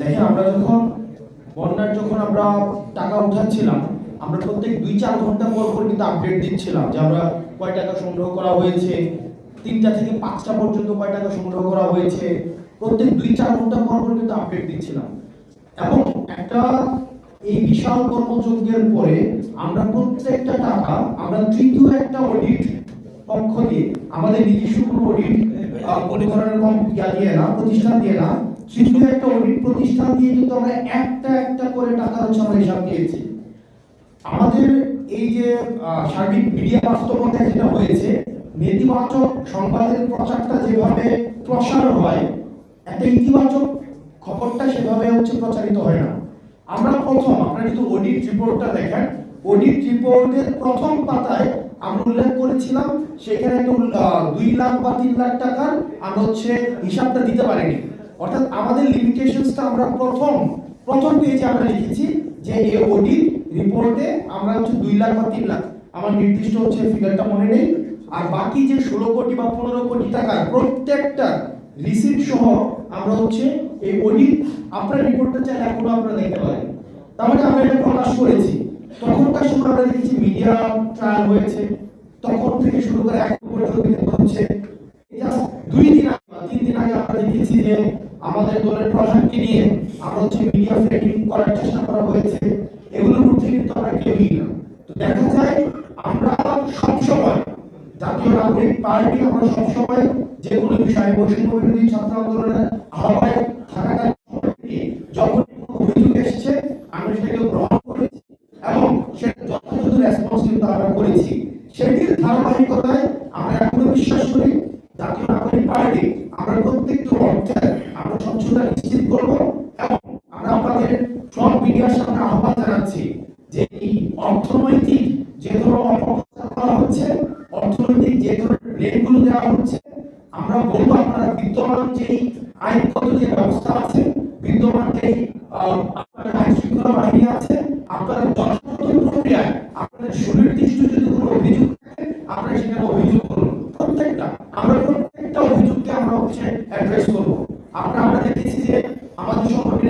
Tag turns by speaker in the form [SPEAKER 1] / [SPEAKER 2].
[SPEAKER 1] দেখেন, আমরা যখন বন্যার যখন আমরা টাকা উঠাচ্ছিলাম, আমরা প্রত্যেক দুই চার ঘণ্টা পর পর কিন্তু আপডেট দিচ্ছিলাম যে আমরা কয় টাকা সংগ্রহ করা হয়েছে, তিনটা থেকে পাঁচটা পর্যন্ত কয় টাকা সংগ্রহ করা হয়েছে, প্রত্যেক দুই চার ঘণ্টা পর পর কিন্তু আপডেট দিচ্ছিলাম। এবং একটা এই বিশাল কর্মযজ্ঞের পরে আমরা প্রত্যেকটা টাকা, আমরা তৃতীয় একটা অডিট পক্ষ দিয়ে, আমাদের নিজস্ব কোনো অডিট কোনো কম দিয়ে না, প্রতিষ্ঠান দিয়ে না তৃতীয় একটা অডিট প্রতিষ্ঠান দিয়ে কিন্তু আমরা একটা একটা করে টাকা হচ্ছে আমরা হিসাব দিয়েছি। আমাদের এই যে সার্বিক মিডিয়া বাস্তবতায় যেটা হয়েছে, নেতিবাচক সংবাদের প্রচারটা যেভাবে প্রসার হয়, একটা ইতিবাচক খবরটা সেভাবে হচ্ছে প্রচারিত হয় না। আমরা প্রথম, আপনারা যদি অডিট রিপোর্টটা দেখেন অডিট রিপোর্টের প্রথম পাতায় আমরা উল্লেখ করেছিলাম, সেখানে একটা দুই লাখ বা তিন লাখ টাকার আমরা হচ্ছে হিসাবটা দিতে পারিনি। অর্থাৎ আমাদের লিমিটেশনসটা আমরা প্রথম প্রথম পেজে আমরা লিখেছি যে এই অডিট রিপোর্টে আমরা হচ্ছে দুই লাখ বা তিন লাখ। আমার নির্দিষ্ট হচ্ছে ফিগারটা মনে নেই। আর বাকি যে ষোলো কোটি বা পনেরো কোটি টাকার প্রত্যেকটা রিসিপ্ট সহ আমরা হচ্ছে এই অডিট আপনার রিপোর্টটা চাইলে এখনও আপনারা দেখতে পারেন। তার মানে আমরা এটা প্রকাশ করেছি। তখনকার সময় আমরা দেখেছি মিডিয়া ট্রায়াল হয়েছে। তখন থেকে শুরু করে এখন পর্যন্ত হচ্ছে। দুই দিন আগে তিন দিন আগে আমরা দেখেছি যে আমাদের দলের প্রধানকে নিয়ে আমরা হচ্ছে মিডিয়া ফ্রেমিং করার চেষ্টা করা হয়েছে। এগুলোর মধ্যে কিন্তু আমরা কেউই না। তো দেখা যায় আমরা সবসময় জাতীয় নাগরিক পার্টি আমরা সবসময় যে কোনো বিষয়ে বৈষম্য বিরোধী ছাত্র আন্দোলনের আহ্বায়ক থাকাকালীন সময়ে যখন কোনো অভিযোগ এসেছে আমরা সেটাকে গ্রহণ করেছি এবং অর্থনৈতিক যে ধরনের অপপ্রচার হচ্ছে, অর্থনৈতিক যে ধরনের দেওয়া হচ্ছে, আমরা বলব আপনারা বিদ্যমান যে আইনগত যে ব্যবস্থা আছে, বিদ্যমান যে আইন শৃঙ্খলা বাহিনী আছে আপনারা যথাযথ প্রক্রিয়ায় আপনাদের সুনির্দিষ্ট যদি কোনো অভিযোগ থাকে আপনারা সেখানে অভিযোগ করুন প্রত্যেকটা আমরা প্রত্যেকটা অভিযোগকে আমরা হচ্ছে অ্যাড্রেস করব আমরা আমরা দেখেছি যে